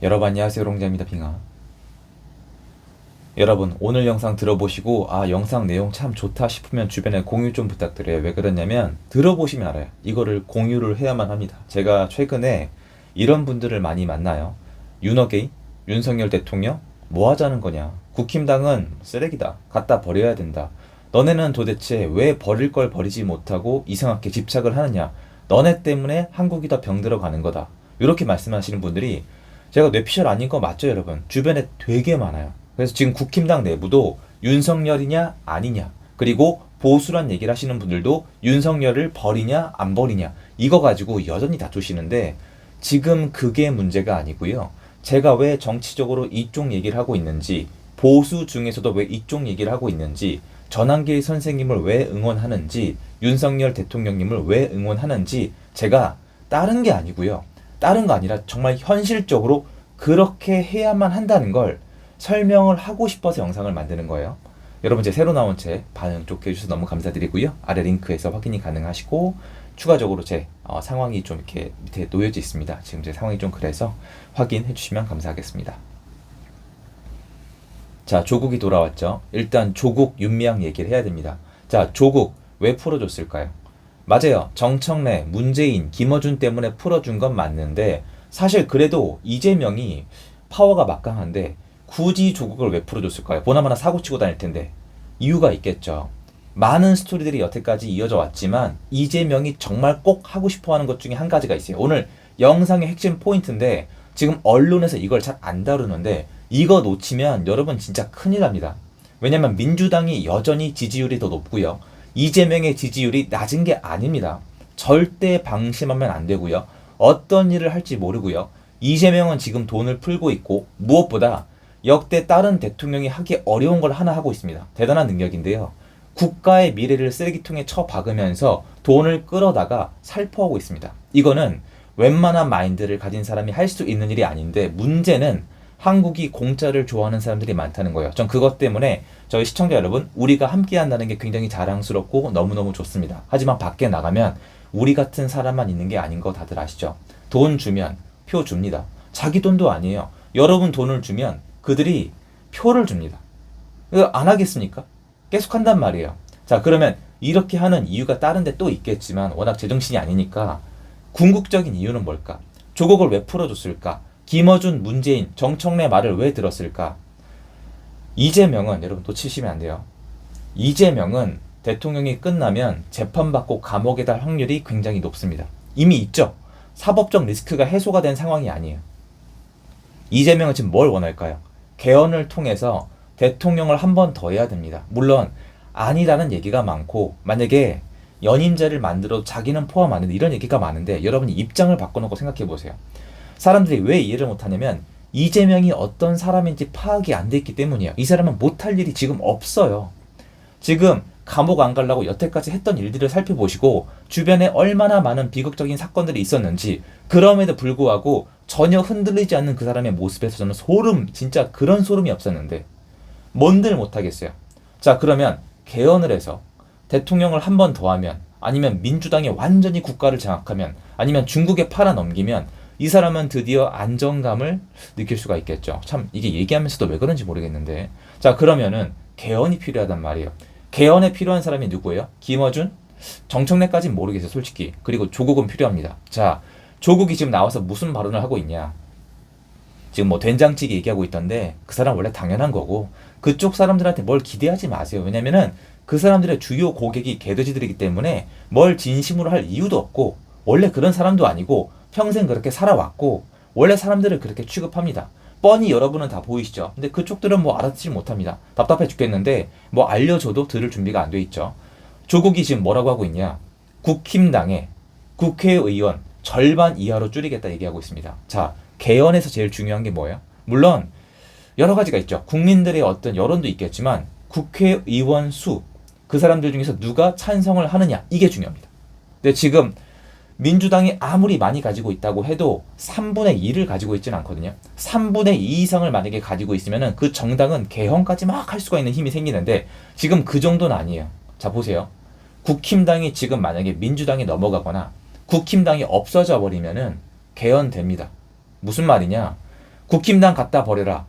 여러분 안녕하세요. 롱자입니다. 빙하. 여러분 오늘 영상 들어보시고 아 영상 내용 참 좋다 싶으면 주변에 공유 좀 부탁드려요. 왜 그러냐면 들어보시면 알아요. 이거를 공유를 해야만 합니다. 제가 최근에 이런 분들을 많이 만나요. 윤어게이 윤석열 대통령 뭐 하자는 거냐. 국힘당은 쓰레기다. 갖다 버려야 된다. 너네는 도대체 왜 버릴 걸 버리지 못하고 이상하게 집착을 하느냐. 너네 때문에 한국이 더 병들어 가는 거다. 이렇게 말씀하시는 분들이 제가 뇌피셜 아닌 거 맞죠, 여러분? 주변에 되게 많아요. 그래서 지금 국힘당 내부도 윤석열이냐 아니냐 그리고 보수란 얘기를 하시는 분들도 윤석열을 버리냐 안 버리냐 이거 가지고 여전히 다투시는데 지금 그게 문제가 아니고요. 제가 왜 정치적으로 이쪽 얘기를 하고 있는지 보수 중에서도 왜 이쪽 얘기를 하고 있는지 전한길 선생님을 왜 응원하는지 윤석열 대통령님을 왜 응원하는지 제가 다른 게 아니고요. 다른 거 아니라 정말 현실적으로 그렇게 해야만 한다는 걸 설명을 하고 싶어서 영상을 만드는 거예요. 여러분 제 새로 나온 책 반응 좋게 해주셔서 너무 감사드리고요. 아래 링크에서 확인이 가능하시고 추가적으로 제 어, 상황이 좀 이렇게 밑에 놓여져 있습니다. 지금 제 상황이 좀 그래서 확인해 주시면 감사하겠습니다. 자, 조국이 돌아왔죠. 일단 조국 윤미향 얘기를 해야 됩니다. 자, 조국 왜 풀어줬을까요? 맞아요. 정청래, 문재인, 김어준 때문에 풀어준 건 맞는데 사실 그래도 이재명이 파워가 막강한데 굳이 조국을 왜 풀어줬을까요? 보나마나 사고 치고 다닐 텐데 이유가 있겠죠. 많은 스토리들이 여태까지 이어져 왔지만 이재명이 정말 꼭 하고 싶어 하는 것 중에 한 가지가 있어요. 오늘 영상의 핵심 포인트인데 지금 언론에서 이걸 잘 안 다루는데 이거 놓치면 여러분 진짜 큰일 납니다. 왜냐면 민주당이 여전히 지지율이 더 높고요. 이재명의 지지율이 낮은 게 아닙니다. 절대 방심하면 안 되고요. 어떤 일을 할지 모르고요. 이재명은 지금 돈을 풀고 있고 무엇보다 역대 다른 대통령이 하기 어려운 걸 하나 하고 있습니다. 대단한 능력인데요. 국가의 미래를 쓰레기통에 쳐박으면서 돈을 끌어다가 살포하고 있습니다. 이거는 웬만한 마인드를 가진 사람이 할 수 있는 일이 아닌데 문제는 한국이 공짜를 좋아하는 사람들이 많다는 거예요. 전 그것 때문에 저희 시청자 여러분, 우리가 함께 한다는 게 굉장히 자랑스럽고 너무너무 좋습니다. 하지만 밖에 나가면 우리 같은 사람만 있는 게 아닌 거 다들 아시죠? 돈 주면 표 줍니다. 자기 돈도 아니에요. 여러분 돈을 주면 그들이 표를 줍니다. 안 하겠습니까? 계속 한단 말이에요. 자, 그러면 이렇게 하는 이유가 다른 데 또 있겠지만 워낙 제정신이 아니니까 궁극적인 이유는 뭘까? 조국을 왜 풀어줬을까? 김어준, 문재인, 정청래 말을 왜 들었을까? 이재명은 여러분 놓치시면 안 돼요. 이재명은 대통령이 끝나면 재판받고 감옥에 달 확률이 굉장히 높습니다. 이미 있죠. 사법적 리스크가 해소가 된 상황이 아니에요. 이재명은 지금 뭘 원할까요? 개헌을 통해서 대통령을 한 번 더 해야 됩니다. 물론 아니라는 얘기가 많고 만약에 연임제를 만들어 자기는 포함 안 해도 이런 얘기가 많은데 여러분이 입장을 바꿔놓고 생각해 보세요. 사람들이 왜 이해를 못하냐면 이재명이 어떤 사람인지 파악이 안 돼 있기 때문이에요. 이 사람은 못할 일이 지금 없어요. 지금 감옥 안 가려고 여태까지 했던 일들을 살펴보시고 주변에 얼마나 많은 비극적인 사건들이 있었는지 그럼에도 불구하고 전혀 흔들리지 않는 그 사람의 모습에서 저는 소름 진짜 그런 소름이 없었는데 뭔들 못하겠어요. 자 그러면 개헌을 해서 대통령을 한 번 더 하면 아니면 민주당이 완전히 국가를 장악하면 아니면 중국에 팔아 넘기면 이 사람은 드디어 안정감을 느낄 수가 있겠죠. 참 이게 얘기하면서도 왜 그런지 모르겠는데 자 그러면은 개헌이 필요하단 말이에요. 개헌에 필요한 사람이 누구예요? 김어준? 정청래까지는 모르겠어요, 솔직히. 그리고 조국은 필요합니다. 자, 조국이 지금 나와서 무슨 발언을 하고 있냐? 지금 뭐 된장찌개 얘기하고 있던데 그 사람 원래 당연한 거고 그쪽 사람들한테 뭘 기대하지 마세요. 왜냐면은 그 사람들의 주요 고객이 개돼지들이기 때문에 뭘 진심으로 할 이유도 없고 원래 그런 사람도 아니고 평생 그렇게 살아왔고 원래 사람들을 그렇게 취급합니다. 뻔히 여러분은 다 보이시죠. 근데 그쪽들은 뭐 알아듣지 못합니다. 답답해 죽겠는데 뭐 알려줘도 들을 준비가 안 돼 있죠. 조국이 지금 뭐라고 하고 있냐? 국힘당의 국회의원 절반 이하로 줄이겠다 얘기하고 있습니다. 자, 개헌에서 제일 중요한 게 뭐예요? 물론 여러 가지가 있죠. 국민들의 어떤 여론도 있겠지만 국회의원 수, 그 사람들 중에서 누가 찬성을 하느냐 이게 중요합니다. 근데 지금 민주당이 아무리 많이 가지고 있다고 해도 3분의 2를 가지고 있지는 않거든요. 3분의 2 이상을 만약에 가지고 있으면은 그 정당은 개헌까지 막 할 수가 있는 힘이 생기는데 지금 그 정도는 아니에요. 자 보세요. 국힘당이 지금 만약에 민주당이 넘어가거나 국힘당이 없어져 버리면은 개헌됩니다. 무슨 말이냐? 국힘당 갖다 버려라.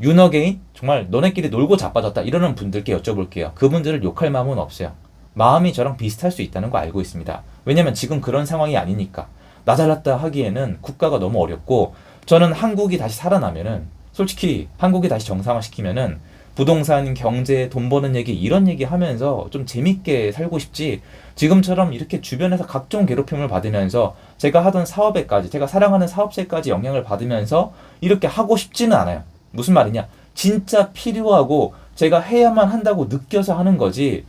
윤어게인 정말 너네끼리 놀고 자빠졌다 이러는 분들께 여쭤볼게요. 그분들을 욕할 마음은 없어요. 마음이 저랑 비슷할 수 있다는 거 알고 있습니다. 왜냐면 지금 그런 상황이 아니니까. 나 잘났다 하기에는 국가가 너무 어렵고 저는 한국이 다시 살아나면은 솔직히 한국이 다시 정상화시키면은 부동산, 경제, 돈 버는 얘기 이런 얘기 하면서 좀 재밌게 살고 싶지 지금처럼 이렇게 주변에서 각종 괴롭힘을 받으면서 제가 하던 사업에까지 제가 사랑하는 사업체까지 영향을 받으면서 이렇게 하고 싶지는 않아요. 무슨 말이냐? 진짜 필요하고 제가 해야만 한다고 느껴서 하는 거지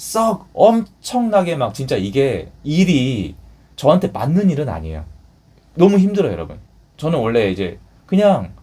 썩 엄청나게 막 진짜 이게 일이 저한테 맞는 일은 아니에요. 너무 힘들어요, 여러분. 저는 원래 이제 그냥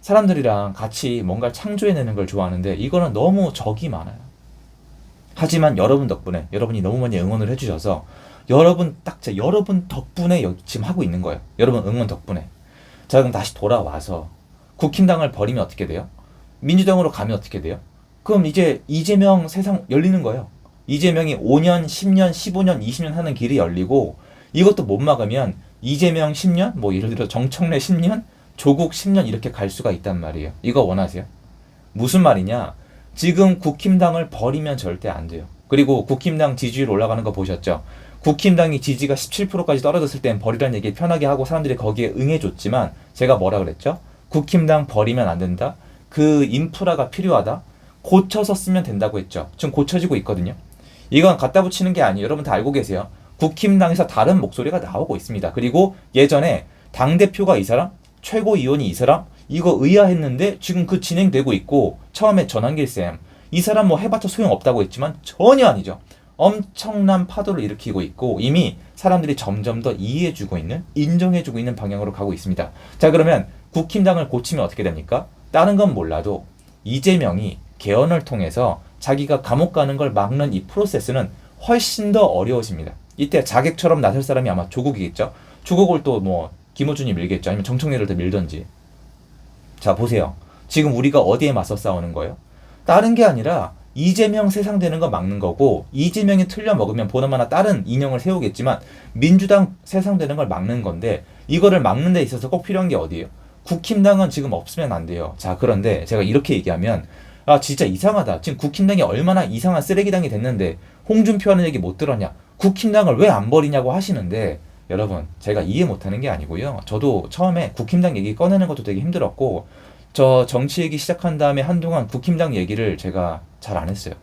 사람들이랑 같이 뭔가 창조해내는 걸 좋아하는데 이거는 너무 적이 많아요. 하지만 여러분 덕분에 여러분이 너무 많이 응원을 해주셔서 여러분 딱 제 여러분 덕분에 지금 하고 있는 거예요. 여러분 응원 덕분에. 자 그럼 다시 돌아와서 국힘당을 버리면 어떻게 돼요? 민주당으로 가면 어떻게 돼요? 그럼 이제 이재명 세상 열리는 거예요. 이재명이 5년, 10년, 15년, 20년 하는 길이 열리고 이것도 못 막으면 이재명 10년, 뭐 예를 들어 정청래 10년, 조국 10년 이렇게 갈 수가 있단 말이에요. 이거 원하세요? 무슨 말이냐? 지금 국힘당을 버리면 절대 안 돼요. 그리고 국힘당 지지율 올라가는 거 보셨죠? 국힘당이 지지가 17%까지 떨어졌을 땐 버리라는 얘기 편하게 하고 사람들이 거기에 응해줬지만 제가 뭐라 그랬죠? 국힘당 버리면 안 된다. 그 인프라가 필요하다. 고쳐서 쓰면 된다고 했죠. 지금 고쳐지고 있거든요. 이건 갖다 붙이는 게 아니에요. 여러분 다 알고 계세요. 국힘당에서 다른 목소리가 나오고 있습니다. 그리고 예전에 당대표가 이 사람, 최고위원이 이 사람, 이거 의아했는데 지금 그 진행되고 있고 처음에 전환길 쌤, 이 사람 뭐 해봤자 소용없다고 했지만 전혀 아니죠. 엄청난 파도를 일으키고 있고 이미 사람들이 점점 더 이해해주고 있는, 인정해주고 있는 방향으로 가고 있습니다. 자 그러면 국힘당을 고치면 어떻게 됩니까? 다른 건 몰라도 이재명이 개헌을 통해서 자기가 감옥 가는 걸 막는 이 프로세스는 훨씬 더 어려워집니다. 이때 자객처럼 나설 사람이 아마 조국이겠죠. 조국을 또 뭐 김호준이 밀겠죠. 아니면 정청래를 더 밀던지. 자 보세요. 지금 우리가 어디에 맞서 싸우는 거예요? 다른 게 아니라 이재명 세상 되는 거 막는 거고 이재명이 틀려 먹으면 보나마나 다른 인형을 세우겠지만 민주당 세상 되는 걸 막는 건데 이거를 막는 데 있어서 꼭 필요한 게 어디예요? 국힘당은 지금 없으면 안 돼요. 자 그런데 제가 이렇게 얘기하면 아 진짜 이상하다. 지금 국힘당이 얼마나 이상한 쓰레기당이 됐는데 홍준표 하는 얘기 못 들었냐? 국힘당을 왜 안 버리냐고 하시는데 여러분 제가 이해 못하는 게 아니고요. 저도 처음에 국힘당 얘기 꺼내는 것도 되게 힘들었고 저 정치 얘기 시작한 다음에 한동안 국힘당 얘기를 제가 잘 안 했어요.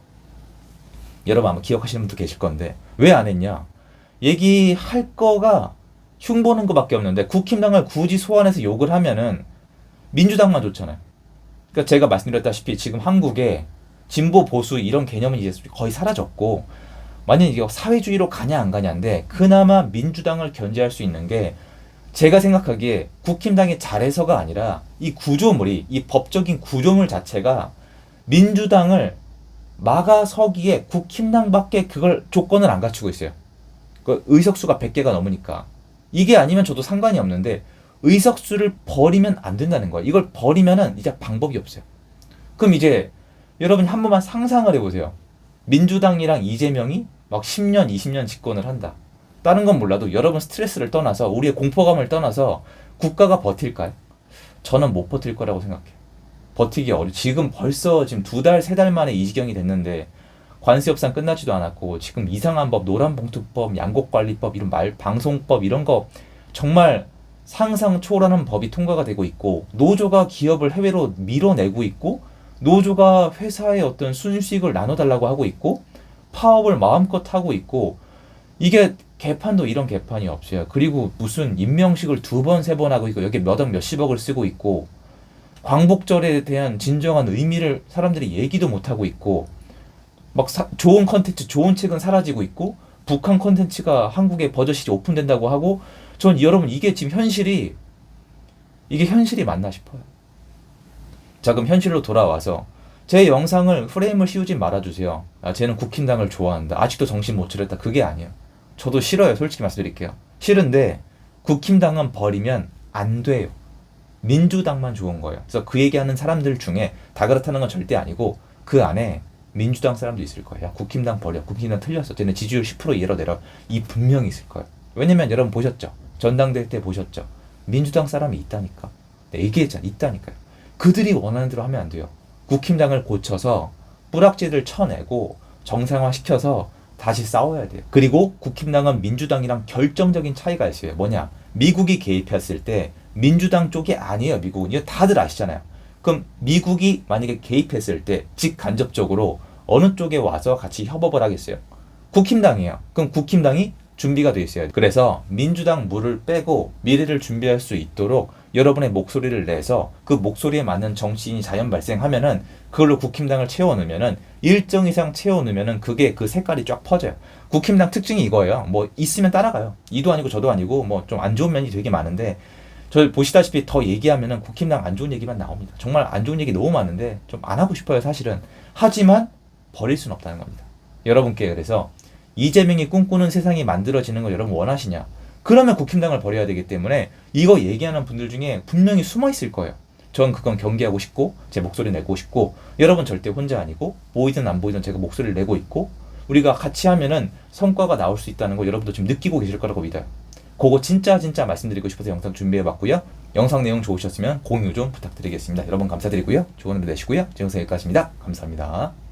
여러분 아마 기억하시는 분도 계실 건데 왜 안 했냐? 얘기할 거가 흉보는 것밖에 없는데 국힘당을 굳이 소환해서 욕을 하면은 민주당만 좋잖아요. 그러니까 제가 말씀드렸다시피 지금 한국에 진보 보수 이런 개념은 이제 거의 사라졌고 만약 이게 사회주의로 가냐 안 가냐인데 그나마 민주당을 견제할 수 있는 게 제가 생각하기에 국힘당이 잘해서가 아니라 이 구조물이 이 법적인 구조물 자체가 민주당을 막아서기에 국힘당밖에 그걸 조건을 안 갖추고 있어요. 그 의석수가 100개가 넘으니까 이게 아니면 저도 상관이 없는데 의석수를 버리면 안 된다는 거예요. 이걸 버리면은 이제 방법이 없어요. 그럼 이제 여러분 한 번만 상상을 해보세요. 민주당이랑 이재명이 막 10년, 20년 집권을 한다. 다른 건 몰라도 여러분 스트레스를 떠나서 우리의 공포감을 떠나서 국가가 버틸까요? 저는 못 버틸 거라고 생각해요. 버티기 어려. 지금 벌써 지금 두 달, 세 달 만에 이 지경이 됐는데 관세 협상 끝나지도 않았고 지금 이상한 법, 노란봉투법, 양곡관리법 이런 말 방송법 이런 거 정말 상상 초월하는 법이 통과가 되고 있고 노조가 기업을 해외로 밀어내고 있고 노조가 회사의 어떤 순수익을 나눠달라고 하고 있고 파업을 마음껏 하고 있고 이게 개판도 이런 개판이 없어요. 그리고 무슨 임명식을 두 번, 세 번 하고 있고 여기 몇억 몇십억을 쓰고 있고 광복절에 대한 진정한 의미를 사람들이 얘기도 못 하고 있고 막 사, 좋은 컨텐츠, 좋은 책은 사라지고 있고 북한 컨텐츠가 한국에 버젓이 오픈된다고 하고 전 여러분 이게 지금 현실이 이게 현실이 맞나 싶어요. 자 그럼 현실로 돌아와서 제 영상을 프레임을 씌우지 말아주세요. 아, 쟤는 국힘당을 좋아한다. 아직도 정신 못 차렸다. 그게 아니에요. 저도 싫어요. 솔직히 말씀드릴게요. 싫은데 국힘당은 버리면 안 돼요. 민주당만 좋은 거예요. 그래서 그 얘기하는 사람들 중에 다 그렇다는 건 절대 아니고 그 안에 민주당 사람도 있을 거예요. 야, 국힘당 버려. 국힘당 틀렸어. 쟤네 지지율 10% 이러 내려. 이 분명히 있을 거예요. 왜냐면 여러분 보셨죠? 전당대회 때 보셨죠? 민주당 사람이 있다니까. 네, 얘기했잖아. 있다니까요. 그들이 원하는 대로 하면 안 돼요. 국힘당을 고쳐서 뿌락지를 쳐내고 정상화시켜서 다시 싸워야 돼요. 그리고 국힘당은 민주당이랑 결정적인 차이가 있어요. 뭐냐? 미국이 개입했을 때 민주당 쪽이 아니에요. 미국은 이거 다들 아시잖아요. 그럼 미국이 만약에 개입했을 때 직간접적으로 어느 쪽에 와서 같이 협업을 하겠어요? 국힘당이에요. 그럼 국힘당이 준비가 돼 있어요. 그래서 민주당 물을 빼고 미래를 준비할 수 있도록 여러분의 목소리를 내서 그 목소리에 맞는 정치인이 자연 발생하면은 그걸로 국힘당을 채워 넣으면은 일정 이상 채워 넣으면은 그게 그 색깔이 쫙 퍼져요. 국힘당 특징이 이거예요. 뭐 있으면 따라가요. 이도 아니고 저도 아니고 뭐 좀 안 좋은 면이 되게 많은데 저 보시다시피 더 얘기하면은 국힘당 안 좋은 얘기만 나옵니다. 정말 안 좋은 얘기 너무 많은데 좀 안 하고 싶어요, 사실은. 하지만 버릴 수는 없다는 겁니다. 여러분께 그래서 이재명이 꿈꾸는 세상이 만들어지는 걸 여러분 원하시냐? 그러면 국힘당을 버려야 되기 때문에 이거 얘기하는 분들 중에 분명히 숨어 있을 거예요. 전 그건 경계하고 싶고 제 목소리 내고 싶고 여러분 절대 혼자 아니고 보이든 안 보이든 제가 목소리를 내고 있고 우리가 같이 하면은 성과가 나올 수 있다는 거 여러분도 지금 느끼고 계실 거라고 믿어요. 그거 진짜 진짜 말씀드리고 싶어서 영상 준비해봤고요. 영상 내용 좋으셨으면 공유 좀 부탁드리겠습니다. 여러분 감사드리고요. 좋은 하루 되시고요. 제 영상 여기까지입니다. 감사합니다.